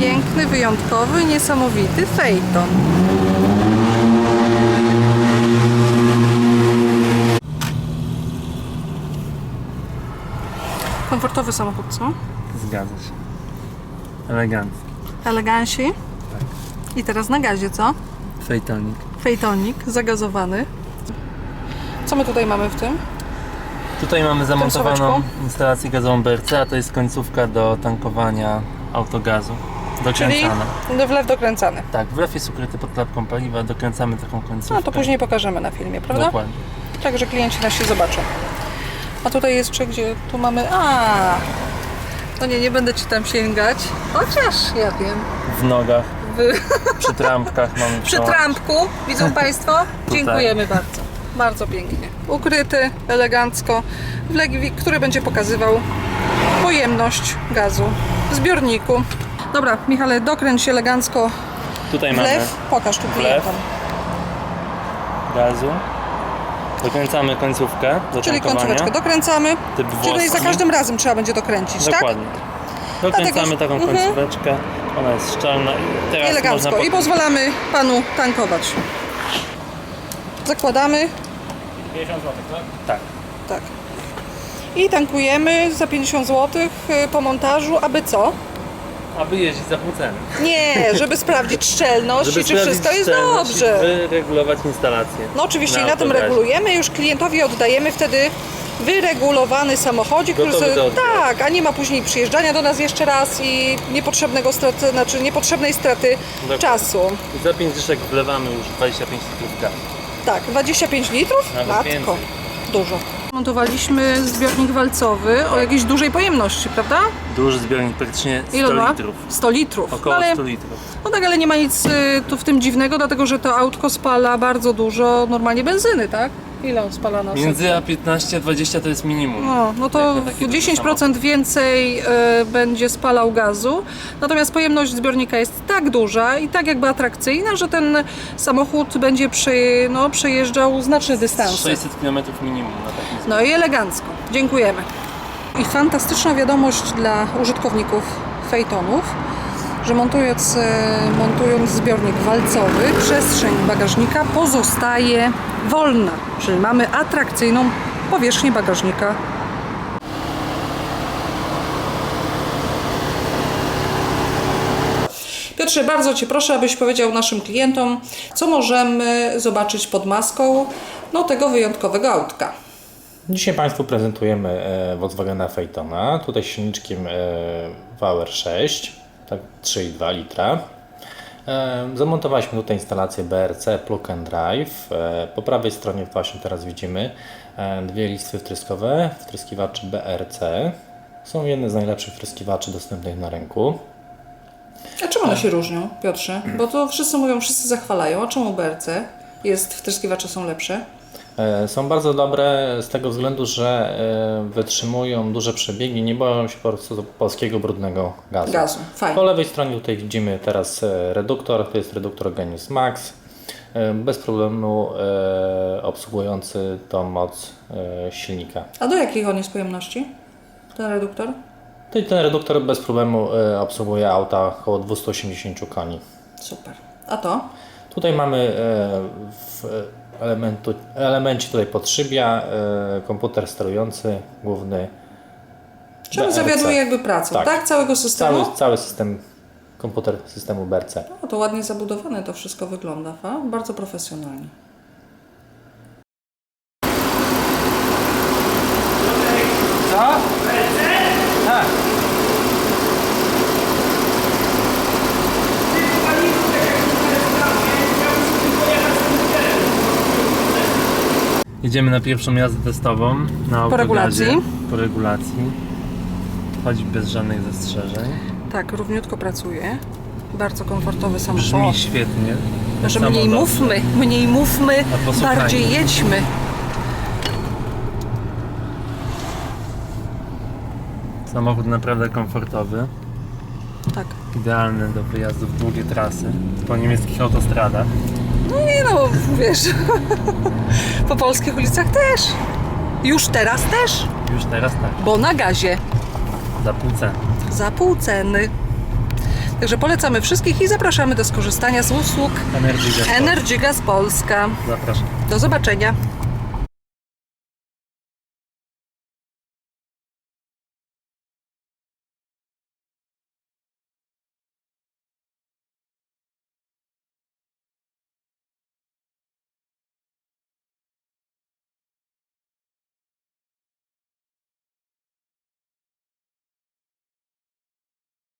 Piękny, wyjątkowy, niesamowity Phaeton. Komfortowy samochód, co? Zgadza się. Elegancki. Eleganci. I teraz na gazie, co? Fejtonik. Fejtonik, zagazowany. Co my tutaj mamy w tym? Tutaj mamy zamontowaną instalację gazową BRC, a to jest końcówka do tankowania autogazu. Czyli Dokręcana. wlew dokręcany. Tak, wlew jest ukryty pod klapką paliwa, dokręcamy taką końcówkę. No to później pokażemy na filmie, prawda? Dokładnie. Tak, że klienci nasi zobaczą. A tutaj jeszcze gdzie? Tu mamy... A, No nie, nie będę Ci tam sięgać. Chociaż ja wiem. W nogach, W, przy trampkach mamy przy przełącz. trampku, widzą Państwo? Dziękujemy bardzo. Bardzo pięknie. Ukryty, elegancko, wlegi, który będzie pokazywał pojemność gazu w zbiorniku. Dobra, Michale, dokręć się elegancko Tutaj mamy wlew. Pokaż tu klientom. gazu. Dokręcamy końcówkę do Czyli końcóweczkę dokręcamy. Typ Czyli za każdym razem trzeba będzie dokręcić, tak? Dokładnie. Dokręcamy Dlatego, że- taką Mhm. końcóweczkę. Ona jest szczelna. I teraz elegancko można i pozwalamy panu tankować. Zakładamy, 50 zł, tak? Tak. tak. I tankujemy za 50 zł po montażu, aby co? Aby jeździć za pół ceny. Nie, żeby sprawdzić szczelność i czy sprawdzić wszystko jest szczelność i dobrze. Wyregulować instalację. No oczywiście na i na tym regulujemy, już klientowi oddajemy wtedy wyregulowany samochodzik, który Gotowy sobie, do odbioru. tak, a nie ma później przyjeżdżania do nas jeszcze raz i niepotrzebnego straty, znaczy niepotrzebnej straty Dokładnie. czasu. I za 5 dyszek wlewamy już 25 litrów gazu. Tak, 25 litrów? Nawet Matko, więcej. dużo. Montowaliśmy zbiornik walcowy o jakiejś dużej pojemności, prawda? Duży zbiornik, praktycznie 100 Ile ma? litrów. 100 litrów. Około ale, 100 litrów. no tak, ale nie ma nic y, tu w tym dziwnego, dlatego że to autko spala bardzo dużo normalnie benzyny, tak? Ile on spala na Między a 15 a 20 to jest minimum. No, no to Jak na taki duży 10% więcej y, będzie spalał gazu, natomiast pojemność zbiornika jest tak duża i tak jakby atrakcyjna, że ten samochód będzie przy, no, przejeżdżał znaczne dystanse. 600 km minimum na takim No i elegancko. Dziękujemy. I fantastyczna wiadomość dla użytkowników Fejtonów, że montując, e, montując zbiornik walcowy, przestrzeń bagażnika pozostaje wolna, czyli mamy atrakcyjną powierzchnię bagażnika. Piotrze, bardzo Cię proszę, abyś powiedział naszym klientom, co możemy zobaczyć pod maską no, tego wyjątkowego autka. Dzisiaj Państwu prezentujemy e, Volkswagena Phaetona. Tutaj silniczkiem e, VR6, tak 3,2 litra. E, Zamontowaliśmy tutaj instalację BRC Plug and Drive. E, Po prawej stronie właśnie teraz widzimy e, dwie listwy wtryskowe, wtryskiwaczy BRC. Są jedne z najlepszych wtryskiwaczy dostępnych na rynku. A czym one się różnią, Piotrze? Bo to wszyscy mówią, wszyscy zachwalają. A czemu BRC jest, wtryskiwacze są lepsze? E, Są bardzo dobre z tego względu, że e, wytrzymują duże przebiegi, nie boją się po prostu polskiego brudnego gazu. Gazu, Po fajnie. lewej stronie tutaj widzimy teraz e, reduktor, to jest reduktor Genius Max. Bez problemu obsługujący tą moc silnika. A do jakich on jest pojemności, ten reduktor? Tutaj ten reduktor bez problemu obsługuje auta około 280 koni. Super. A to? Tutaj mamy w elementu, elemencie tutaj podszybia, e, komputer sterujący główny. Czy on zawiaduje jakby pracą, tak? Tak. Całego systemu? Cały, cały system, komputer systemu BRC. No to ładnie zabudowane to wszystko wygląda, fa? bardzo profesjonalnie. Co? Tak. Jedziemy na pierwszą jazdę testową na autogazie. regulacji. Po regulacji. Chodzi bez żadnych zastrzeżeń. Tak, równiutko pracuje. Bardzo komfortowy samochód. Brzmi świetnie. Że Samo mniej dobrze. mówmy, mniej mówmy, A posłuchajmy. bardziej jedźmy. Samochód naprawdę komfortowy. Tak. Idealny do wyjazdu w długie trasy po niemieckich autostradach. No nie no, wiesz, po polskich ulicach też. Już teraz też, Już teraz tak, bo na gazie. za pół ceny. Za pół ceny. Także polecamy wszystkich i zapraszamy do skorzystania z usług Energy. Energy Gas Polska. Zapraszam. Do zobaczenia.